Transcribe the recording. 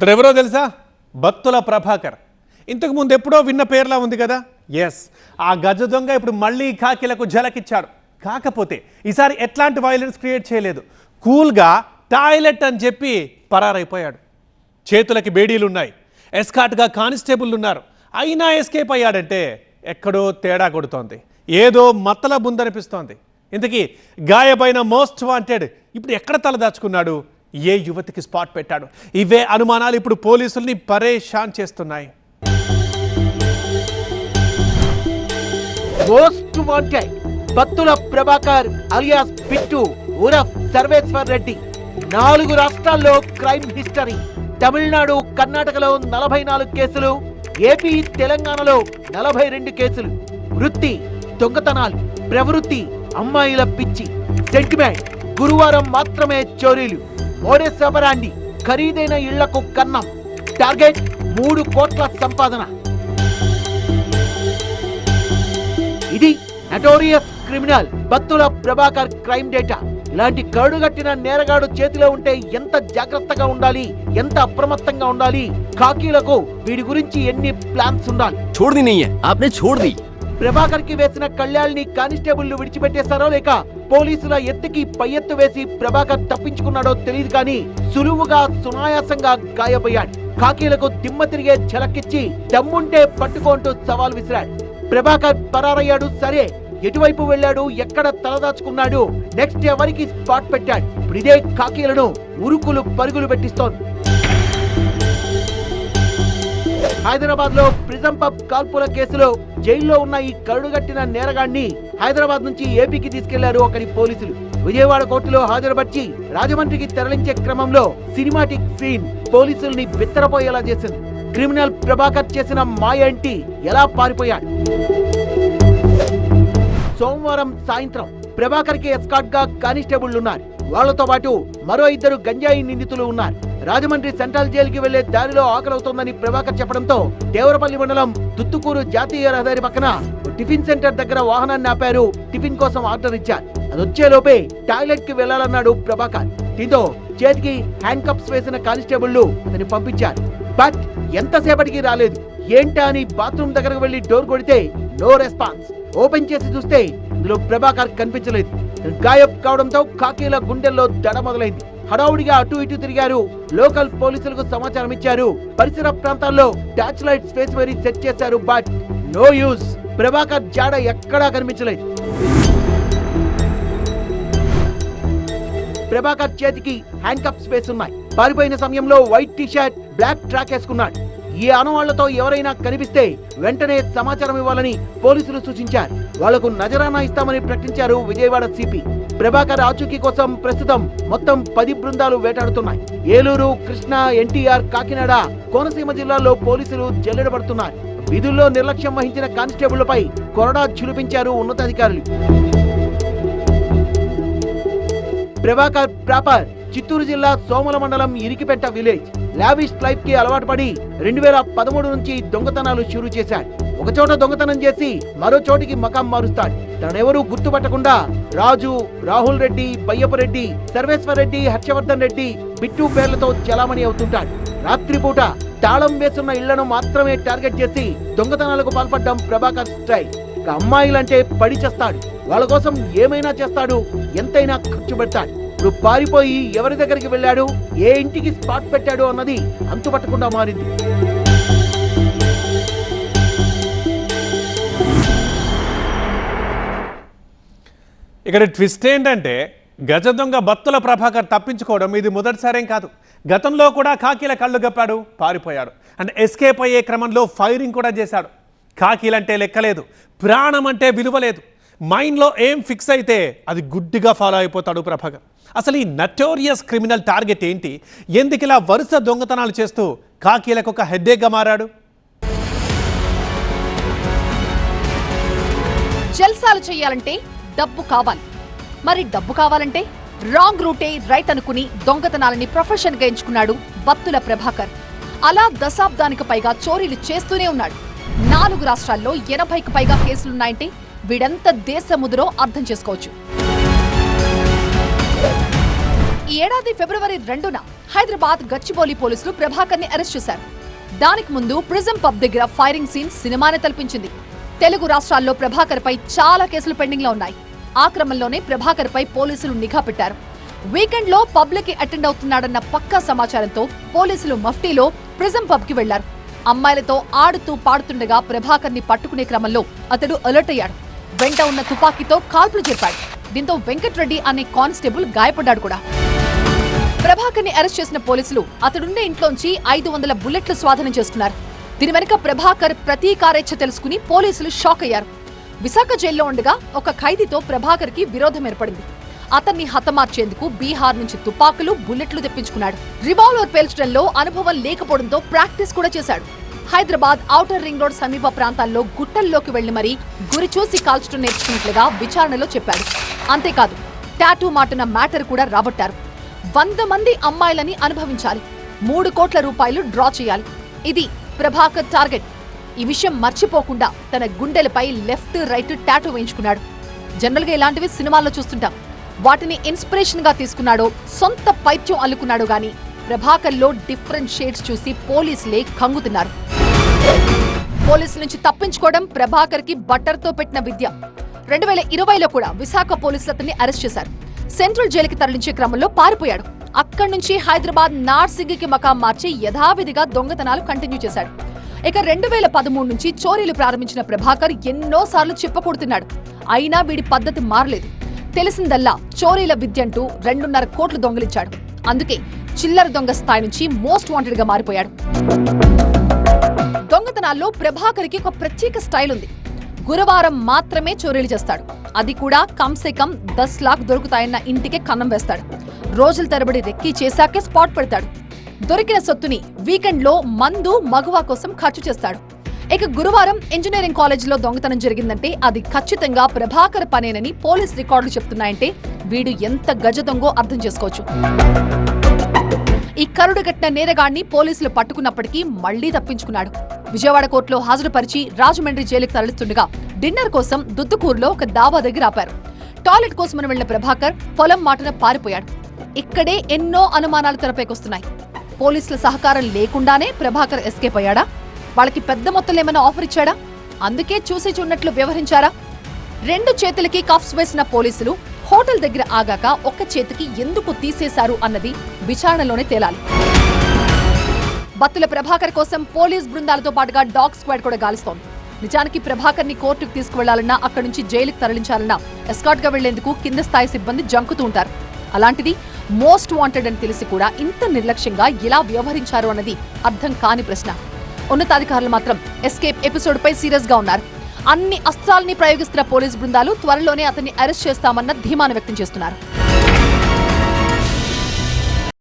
ఇతడు ఎవరో తెలుసా? భక్తుల ప్రభాకర్. ఇంతకుముందు ఎప్పుడో విన్న పేర్లా ఉంది కదా? ఎస్ ఆ గజ దొంగ ఇప్పుడు మళ్ళీ కాకిలకు జలకిచ్చాడు కాకపోతే ఈసారి ఎట్లాంటి వైలెన్స్ క్రియేట్ చేయలేదు. కూల్గా టాయిలెట్ అని చెప్పి పరారైపోయాడు. చేతులకి బేడీలు ఉన్నాయి ఎస్కాట్గా కానిస్టేబుల్ ఉన్నారు అయినా ఎస్కేప్ అయ్యాడంటే ఎక్కడో తేడా కొడుతోంది. ఏదో మతల బుందనిపిస్తోంది. ఇంతకీ గాయపైన మోస్ట్ వాంటెడ్ ఇప్పుడు ఎక్కడ తలదాచుకున్నాడు ఏ యువతికి స్పాట్ పెట్టాడు? ఇవే అనుమానాలు ఇప్పుడు పోలీసుల్ని పరేషాన్ చేస్తున్నాయి. Most wanted Battula Prabhakar alias Pittu ఉరఫ్ Sarveshwar Reddy. నాలుగు రాష్ట్రాల్లో క్రైమ్ హిస్టరీ. తమిళనాడు కర్ణాటకలో నలభై నాలుగు కేసులు. ఏపీ తెలంగాణలో నలభై రెండు కేసులు. వృత్తి దొంగతనాలు ప్రవృత్తి అమ్మాయిల పిచ్చి. సెంటిమెంట్ గురువారం మాత్రమే చోరీలు. ఓరే శబరాండి ఖరీదైన ఇళ్ళకు కన్నం. టార్గెట్ మూడు కోట్ల సంపాదన. ఇది నటోరియస్ క్రిమినల్ భక్తుల ప్రభాకర్ క్రైమ్ డేటా. ఇలాంటి కరుడుగట్టిన నేరగాడు చేతిలో ఉంటే ఎంత జాగ్రత్తగా ఉండాలి? ఎంత అప్రమత్తంగా ఉండాలి? కాకీలకు వీడి గురించి ఎన్ని ప్లాన్స్ ఉండాలి? ప్రభాకర్కి వేసిన కళ్యాణ్ని కానిస్టేబుల్ విడిచిపెట్టేశారో లేక పోలీసుల ఎత్తుకి పై ఎత్తు వేసి ప్రభాకర్ తప్పించుకున్నాడో తెలియదు కానీ సులువుగా సునాయాసంగా గాయపోయాడు కాకీలకు దిమ్మ తిరిగే చెలక్కిచ్చి దమ్ముంటే పట్టుకుంటూ సవాల్ విసిరాడు. ప్రభాకర్ పరారయ్యాడు సరే. ఎటువైపు వెళ్ళాడు ఎక్కడ తలదాచుకున్నాడు నెక్స్ట్ ఎవరికి స్పాట్ పెట్టాడు? ఇప్పుడు ఇదే కాకీలను ఉరుకులు పరుగులు పెట్టిస్తోంది. హైదరాబాద్లో ప్రిజం పబ్ కాల్పుల కేసులో జైల్లో ఉన్న ఈ కరుడుగట్టిన నేరగాన్ని హైదరాబాద్ నుంచి ఏపీకి తీసుకెళ్ళారు అక్కడి పోలీసులు. విజయవాడ కోర్టులో హాజరుపరిచి రాజమండ్రికి తరలించే క్రమంలో సినిమాటిక్ సీన్ పోలీసుల్ని బిత్తరపోయేలా చేసింది. క్రిమినల్ ప్రభాకర్ చేసిన మాయ ఇంటి ఎలా పారిపోయాడు? సోమవారం సాయంత్రం ప్రభాకర్కి ఎస్కాట్గా కానిస్టేబుల్ ఉన్నారు వాళ్ళతో పాటు మరో ఇద్దరు గంజాయి నిందితులు ఉన్నారు. రాజమండ్రి సెంట్రల్ జైలుకి వెళ్ళే దారిలో ఆకలవుతోందని ప్రభాకర్ చెప్పడంతో దేవరపల్లి మండలం దుత్తుకూరు జాతీయ రహదారి పక్కన టిఫిన్ సెంటర్ దగ్గర వాహనాన్ని ఆపారు. టిఫిన్ కోసం ఆర్డర్ ఇచ్చారు. అది వచ్చేలోపే టాయిలెట్కి వెళ్ళాలన్నాడు ప్రభాకర్. దీంతో చేతికి హ్యాండ్ కప్స్ వేసిన కానిస్టేబుళ్ళు అతన్ని పంపించారు. బట్ ఎంతసేపటికి రాలేదు. ఏంటా అని బాత్రూమ్ దగ్గరకు వెళ్ళి డోర్ కొడితే నో రెస్పాన్స్. ఓపెన్ చేసి చూస్తే ఇందులో ప్రభాకర్ కనిపించలేదు. గాయబ్ కావడంతో కాకీల గుండెల్లో దడ మొదలైంది. హడావుడిగా అటు ఇటు తిరిగారు. లోకల్ పోలీసులకు సమాచారం ఇచ్చారు. పరిసర ప్రాంతాల్లో టార్చ్ లైట్స్ ఫేస్ మరీ సెట్ చేశారు బట్ నో యూజ్. ప్రభాకర్ జాడ ఎక్కడా కనిపించలేదు. ప్రభాకర్ చేతికి హ్యాండ్ కప్స్ వేసున్నాయి పారిపోయిన సమయంలో వైట్ టీషర్ట్ బ్లాక్ ట్రాక్ వేసుకున్నాడు. ఈ ఆనవాళ్ళతో ఎవరైనా కనిపిస్తే వెంటనే సమాచారం ఇవ్వాలని పోలీసులు సూచించారు. వాళ్ళకు నజరానా ఇస్తామని ప్రకటించారు విజయవాడ సిపి. ప్రభాకర్ ఆచూకీ కోసం ప్రస్తుతం మొత్తం పది బృందాలు వేటాడుతున్నాయి. ఏలూరు కృష్ణా ఎన్టీఆర్ కాకినాడ కోనసీమ జిల్లాల్లో పోలీసులు జల్లెడబడుతున్నారు విధుల్లో నిర్లక్ష్యం వహించిన కానిస్టేబుళ్ళపై కొరడా ఝులిపించారు ఉన్నతాధికారులు. ప్రభాకర్ ప్రాపర్ చిత్తూరు జిల్లా సోమల మండలం ఇరికిపెట్ట విలేజ్. లావిష్ లైఫ్కి అలవాటు పడి రెండు వేల పదమూడు నుంచి దొంగతనాలు షురూ చేశాడు. ఒక చోట దొంగతనం చేసి మరో చోటికి మకాం మారుస్తాడు. తనెవరూ గుర్తుపట్టకుండా రాజు రాహుల్ రెడ్డి బయ్యప్పరెడ్డి సర్వేశ్వర్ రెడ్డి హర్షవర్ధన్ రెడ్డి బిట్టు పేర్లతో చలామణి అవుతుంటాడు. రాత్రిపూట తాళం వేసున్న ఇళ్ళను మాత్రమే టార్గెట్ చేసి దొంగతనాలకు పాల్పడ్డం ప్రభాకర్ స్టైల్ ఇక అమ్మాయిలంటే పడి చేస్తాడు. వాళ్ళ కోసం ఏమైనా చేస్తాడు ఎంతైనా ఖర్చు పెడతాడు. ఇప్పుడు పారిపోయి ఎవరి దగ్గరికి వెళ్ళాడు ఏ ఇంటికి స్పాట్ పెట్టాడు అన్నది అంతుపట్టకుండా మారింది. ఇక్కడ ట్విస్ట్ ఏంటంటే గజ దొంగ బత్తుల ప్రభాకర్ తప్పించుకోవడం ఇది మొదటిసారేం కాదు. గతంలో కూడా కాకీల కళ్ళు గప్పాడు పారిపోయాడు. అండ్ ఎస్కేప్ అయ్యే క్రమంలో ఫైరింగ్ కూడా చేశాడు. కాకీలంటే లెక్కలేదు ప్రాణం అంటే విలువ లేదు. మైండ్లో ఏం ఫిక్స్ అయితే అది గుడ్డిగా ఫాలో అయిపోతాడు ప్రభాకర్. అసలు ఈ నటోరియస్ క్రిమినల్ టార్గెట్ ఏంటి? ఎందుకు ఇలా వరుస దొంగతనాలు చేస్తూ కాకీలకు ఒక హెడ్డేక్గా మారాడు? జల్సాలు చేయాలంటే డబ్బు కావాలి. మరి డబ్బు కావాలంటే రాంగ్ రూటే రైట్ అనుకుని దొంగతనాలని ప్రొఫెషన్గా ఎంచుకున్నాడు బత్తుల ప్రభాకర్. అలా దశాబ్దానికి పైగా చోరీలు చేస్తూనే ఉన్నాడు. నాలుగు రాష్ట్రాల్లో ఎనభైకి పైగా కేసులున్నాయంటే వీడంత దేశముదురో అర్థం చేసుకోవచ్చు. ఈ ఏడాది ఫిబ్రవరి రెండున హైదరాబాద్ గచ్చిబౌలి పోలీసులు ప్రభాకర్ని అరెస్ట్ చేశారు. దానికి ముందు ప్రిజం పబ్ దగ్గర ఫైరింగ్ సీన్ సినిమానే తలపించింది. తెలుగు రాష్ట్రాల్లో ప్రభాకర్ పై చాలా కేసులు పెండింగ్లో ఉన్నాయి. ఆ క్రమంలోనే ప్రభాకర్ పై పోలీసులు నిఘా పెట్టారు. వీకెండ్లో పబ్లిక్కి అటెండ్ అవుతున్నాడన్న పక్కా సమాచారంతో పోలీసులు మఫ్టీలో ప్రిజం పబ్కి వెళ్ళారు. అమ్మాయిలతో ఆడుతూ పాడుతుండగా ప్రభాకర్ని పట్టుకునే క్రమంలో అతడు అలర్ట్ అయ్యాడు. వెంట ఉన్న తుపాకీతో కాల్పులు చెప్పాడు దీంతో వెంకట్రెడ్డి అనే కానిస్టేబుల్ గాయపడ్డాడు కూడా. ప్రభాకర్ని అరెస్ట్ చేసిన పోలీసులు అతడున్న ఇంట్లోంచి ఐదు వందల బుల్లెట్లు స్వాధీనం చేసుకున్నారు. దీని వెనుక ప్రభాకర్ ప్రతీకారేచ్ఛ తెలుసుకుని పోలీసులు షాక్ అయ్యారు. విశాఖ జైల్లో ఉండగా ఒక ఖైదీతో ప్రభాకర్కి విరోధం ఏర్పడింది. అతన్ని హతమార్చేందుకు బీహార్ నుంచి తుపాకులు బుల్లెట్లు తెప్పించుకున్నాడు. రివాల్వర్ పేల్చడంలో అనుభవం లేకపోవడంతో ప్రాక్టీస్ కూడా చేశాడు. హైదరాబాద్ ఔటర్ రింగ్ రోడ్ సమీప ప్రాంతాల్లో గుట్టల్లోకి వెళ్ళి మరీ గురి చూసి కాల్చడం నేర్చుకున్నట్లుగా విచారణలో చెప్పాడు. అంతేకాదు టాటూ మాటున మ్యాటర్ కూడా రాబట్టారు. వంద మంది అమ్మాయిలని అనుభవించాలి. మూడు కోట్ల రూపాయలు డ్రా చేయాలి. ఇది ప్రభాకర్ టార్గెట్. ఈ విషయం మర్చిపోకుండా తన గుండెలపై లెఫ్ట్ రైట్ టాటూ వేయించుకున్నాడు. జనరల్గా ఇలాంటివి సినిమాల్లో చూస్తుంటాం. వాటిని ఇన్స్పిరేషన్గా తీసుకున్నాడో సొంత పైత్యం అల్లుకున్నాడో గాని ప్రభాకర్లో డిఫరెంట్ షేడ్స్ చూసి పోలీసులే కంగుతున్నారు. పోలీసు నుంచి తప్పించుకోవడం ప్రభాకర్కి బట్టర్ పెట్టిన విద్య. రెండు వేల ఇరవైలో కూడా విశాఖ పోలీసులు అతన్ని అరెస్ట్ చేశారు. సెంట్రల్ జైలుకి తరలించే క్రమంలో పారిపోయాడు. అక్కడి నుంచి హైదరాబాద్ నార్సింగికి మకాం మార్చి యథావిధిగా దొంగతనాలు కంటిన్యూ చేశాడు. ఇక రెండు వేల పదమూడు నుంచి చోరీలు ప్రారంభించిన ప్రభాకర్ ఎన్నో సార్లు చెప్పకూడుతున్నాడు. అయినా వీడి పద్ధతి మారలేదు. తెలిసిందల్లా చోరీల విద్య అంటూ రెండున్నర కోట్లు దొంగిలించాడు. అందుకే చిల్లర దొంగ స్థాయి నుంచి మోస్ట్ వాంటెడ్గా మారిపోయాడు. దొంగతనాల్లో ప్రభాకర్కి ఒక ప్రత్యేక స్టైల్ ఉంది. గురువారం మాత్రమే చోరీలు చేస్తాడు. అది కూడా కమ్సే కమ్ దస్ లాక్ దొరుకుతాయన్న ఇంటికే కన్నం వేస్తాడు. రోజుల తరబడి రెక్కీ చేశాకే స్పాట్ పెడతాడు. దొరికిన సొత్తుని వీకెండ్లో మందు మగువా కోసం ఖర్చు చేస్తాడు. ఇక గురువారం ఇంజనీరింగ్ కాలేజీలో దొంగతనం జరిగిందంటే అది ఖచ్చితంగా ప్రభాకర్ పనేనని పోలీస్ రికార్డులు చెప్తున్నాయంటే వీడు ఎంత గజ దొంగో అర్థం చేసుకోవచ్చు. ఈ కరుడు కట్టిన నేరగాడిని పోలీసులు పట్టుకున్నప్పటికీ మళ్ళీ తప్పించుకున్నాడు. విజయవాడ కోర్టులో హాజరుపరిచి రాజమండ్రి జైలుకు తరలిస్తుండగా డిన్నర్ కోసం దుద్దుకూరులో ఒక దాబా దగ్గర ఆపారు. టాయిలెట్ కోసమని వెళ్ళిన ప్రభాకర్ పొలం మాటన పారిపోయాడు. ఇక్కడే ఎన్నో అనుమానాలు తెరపైకొస్తున్నాయి. పోలీసుల సహకారం లేకుండానే ప్రభాకర్ ఎస్కేప్ అయ్యాడా? వాళ్ళకి పెద్ద మొత్తంలో ఏమైనా ఆఫర్ ఇచ్చాడా? అందుకే చూసి చూడనట్లు వ్యవహరించారా? రెండు చేతులకి కఫ్స్ వేసిన పోలీసులు హోటల్ దగ్గర ఆగాక ఒక్క చేతికి ఎందుకు తీసేశారు అన్నది విచారణలోనే తేలాలి. బత్తుల ప్రభాకర్ కోసం పోలీస్ బృందాలతో పాటుగా డాగ్ స్క్వాడ్ కూడా గాలిస్తోంది. నిజానికి ప్రభాకర్ని కోర్టుకు తీసుకువెళ్ళాలన్నా అక్కడి నుంచి జైలుకు తరలించాలన్నా ఎస్కాట్గా వెళ్ళేందుకు కింద స్థాయి సిబ్బంది జంకుతూ ఉంటారు. అలాంటిది మోస్ట్ వాంటెడ్ అని తెలిసి కూడా ఇంత నిర్లక్ష్యంగా ఎలా వ్యవహరించారు అన్నది అర్థం కాని ప్రశ్న. ఉన్నతాధికారులు మాత్రం ఎస్కేప్ ఎపిసోడ్ పై సీరియస్గా ఉన్నారు. అన్ని అస్త్రాల్ని ప్రయోగిస్తున్న పోలీస్ బృందాలు త్వరలోనే అతన్ని అరెస్ట్ చేస్తామన్న ధీమాను వ్యక్తం చేస్తున్నారు.